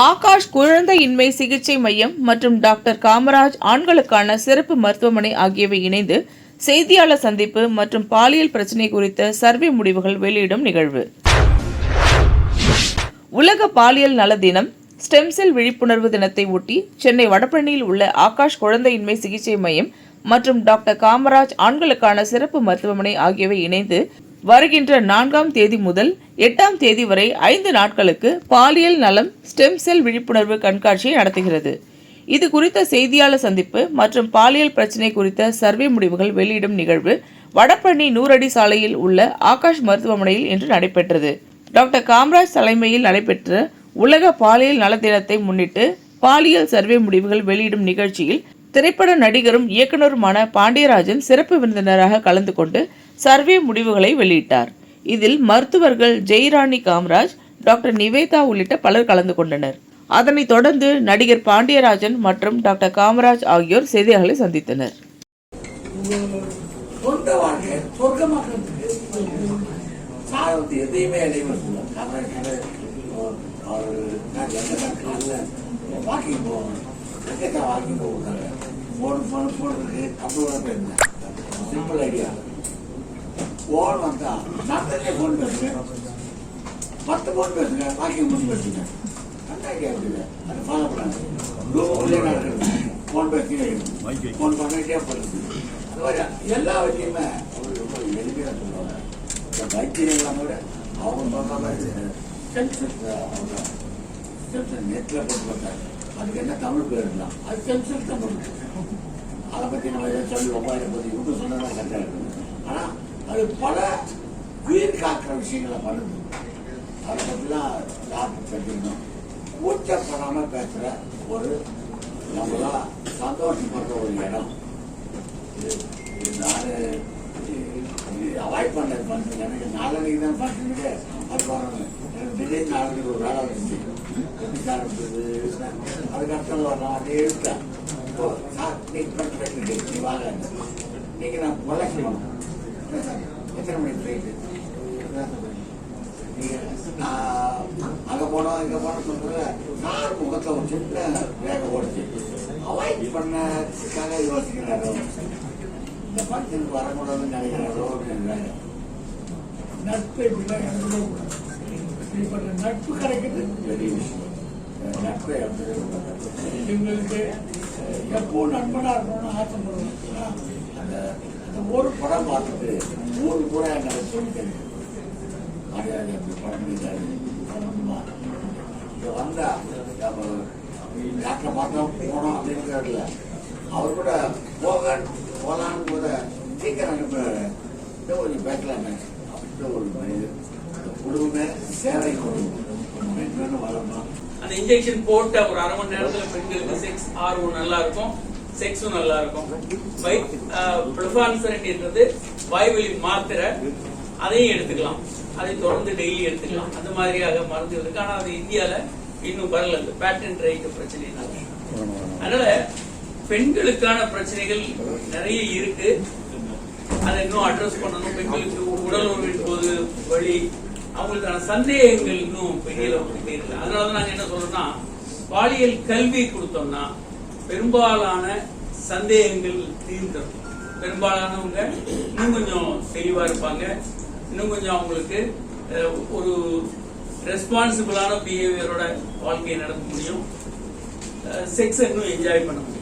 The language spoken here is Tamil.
ஆகாஷ் குழந்தையின்மை சிகிச்சை மையம் மற்றும் டாக்டர் காமராஜ் ஆண்களுக்கான சிறப்பு மருத்துவமனை ஆகியவை இணைந்து செய்தியாளர் சந்திப்பு மற்றும் பாலியல் பிரச்சினை குறித்த சர்வே முடிவுகள் வெளியிடும் நிகழ்வு. உலக பாலியல் நல தினம் ஸ்டெம் செல் விழிப்புணர்வு தினத்தை ஒட்டி சென்னை வடபழனியில் உள்ள ஆகாஷ் குழந்தையின்மை சிகிச்சை மையம் மற்றும் டாக்டர் காமராஜ் ஆண்களுக்கான சிறப்பு மருத்துவமனை ஆகியவை இணைந்து வருகின்ற நான்காம் தேதி முதல் எட்டாம் தேதி வரை ஐந்து நாட்களுக்கு பாலியல் நலம் ஸ்டெம் செல் விழிப்புணர்வு கண்காட்சியை நடத்துகிறது. இது குறித்த செய்தியாளர் சந்திப்பு மற்றும் பாலியல் பிரச்சினை குறித்த சர்வே முடிவுகள் வெளியிடும் நிகழ்வு வடபழனி நூறடி சாலையில் உள்ள ஆகாஷ் மருத்துவமனையில் இன்று நடைபெற்றது. டாக்டர் காமராஜ் தலைமையில் நடைபெற்ற உலக பாலியல் நல தினத்தை முன்னிட்டு பாலியல் சர்வே முடிவுகள் வெளியிடும் நிகழ்ச்சியில் திரைப்பட நடிகரும் இயக்குனருமான பாண்டியராஜன் சிறப்பு விருந்தினராக கலந்து கொண்டு சர்வே முடிவுகளை வெளியிட்டார். இதில் மருத்துவர்கள் ஜெய்ராணி காமராஜ் டாக்டர் நிவேதா உள்ளிட்ட பலர் கலந்து கொண்டனர். அதனைத் தொடர்ந்து நடிகர் பாண்டியராஜன் மற்றும் டாக்டர் காமராஜ் ஆகியோர் செய்தியாளர்களை சந்தித்தனர். வாக்கிங் போவாங்க கிரிக்கெட்டை வாக்கிங் போகிறாங்க ஃபோன் ஃபோன் ஃபோன் இருக்கு கம்ப்யூட்டர் பேசுங்க சிம்பிள் ஐடியா ஃபோன் வந்தா நான் தனியாக ஃபோன் பேசுங்க பத்து ஃபோன் பேசுங்க வாக்கிங் பண்ணி பேசுங்க நல்ல ஐடியா இருக்குது அதை ஃபாலோ பண்ணாங்க ரூம் உள்ளே நடக்கிறது ஃபோன் பேசிட்டே ஃபோன் பண்ணிட்டே போகிறது அது மாதிரி எல்லா விஷயமே அவர் ரொம்ப எளிமையாக சொல்லுவாங்க இந்த வைத்தியர்கள்லாம் கூட அவங்க சொல்ற மாதிரி அவங்க சென்சஸ் நெட்டில் போட்டு பார்த்தாங்க அதுக்கு என்ன தமிழ் பேர் அது சென்சஸ் தமிழ். அதை பற்றி நம்ம எதாவது சொல்லி ஒப்பாயிரம் போது இவங்க சொன்னதான் கரெக்டாக ஆனால் அது பல உயிர் காக்கிற விஷயங்களை பண்ணுது. அதை பற்றிலாம் யாருக்கு தெரிஞ்சுக்கணும் கூச்சப்படாமல் பேசுகிற ஒரு நம்மளா சந்தோஷப்படுற ஒரு இடம். நான் அவாய்ட் பண்ணது பண்ணுறது எனக்கு நாளைக்கு தான் பண்ணுறது திடீர்னு நாளைக்கு ஒரு வேலை வந்துச்சு ஆரம்பிச்சது அதுக்கு அடுத்தது வரலாம் அதே இருக்கேன் சார் நீ பண்ணிட்டு நீ வாங்க நீங்க நான் முளைக்கணும் எத்தனை மணிக்கு போயிட்டு நான் அங்க போனோம் இங்க போனோம் சார் ஒரு சின்ன வேக ஓடிச்சு அவாய்ட் யோசிக்கிறாரோ இந்த வரக்கூடாதுன்னு நினைக்கிறாரோ அப்படின்னு நட்பு இப்படிலாம் இழந்துடவே கூடாது இப்படிப்பட்ட நட்பு கிடைக்கிறது பெரிய விஷயம். நட்பை இழந்துடவே கூடாது எங்களுக்கு எப்போ நண்பனாக இருக்கணும்னு ஆசைப்படுறோம் அந்த அந்த ஒரு படம் பார்த்துட்டு ஊரு கூட எங்களை சொல்லி தெரியும் மரியாதை அப்படி படம் சம்பந்தமா இங்க வந்தா நம்ம டாக்டரை பார்த்தோம் போனோம் அப்படிங்கிறதுல அவர் கூட போக போகலான்னு கூட சீக்கிரம் அனுப்புறாரு இன்னும் கொஞ்சம் பேசலாமே. அப்படின்ற ஒரு சேவை அந்த இன்ஜெக்ஷன் போட்ட ஒரு அரை மணி நேரத்துல பெண்களுக்கு செக்ஸ் ஆர்வம் நல்லா இருக்கும் செக்ஸும் நல்லா இருக்கும் வை ப்ரிஃபான்சரன்ன்றது வாய்வெளி மாத்திரை. அதையும் எடுத்துக்கலாம். அதை தொடர்ந்து டெய்லி எடுத்துக்கலாம். அந்த மாதிரியாக மருந்து இருக்கு. ஆனா அது இந்தியால இன்னும் வரல. இந்த பேட்டன்ட் ரைட் பிரச்சனைனால அதனால பெண்களுக்கான பிரச்சனைகள் நிறைய இருக்கு. அதை இன்னும் அட்ரஸ் பண்ணணும். பெண்களுக்கு உடல் உறவின் போது வழி அவங்களுக்கான சந்தேகங்கள் இன்னும் பெரிய அளவுக்கு தெரியல அதனால நாங்க என்ன சொல்றோம்னா பாலியல் கல்வி கொடுத்தோம்னா பெரும்பாலான சந்தேகங்கள் தீர்ந்துடும் பெரும்பாலானவங்க இன்னும் கொஞ்சம் தெளிவா இருப்பாங்க. இன்னும் கொஞ்சம் அவங்களுக்கு ஒரு ரெஸ்பான்சிபிளான பிஹேவியரோட வாழ்க்கையை நடத்த முடியும். செக்ஸை இன்னும் என்ஜாய் பண்ண முடியும்.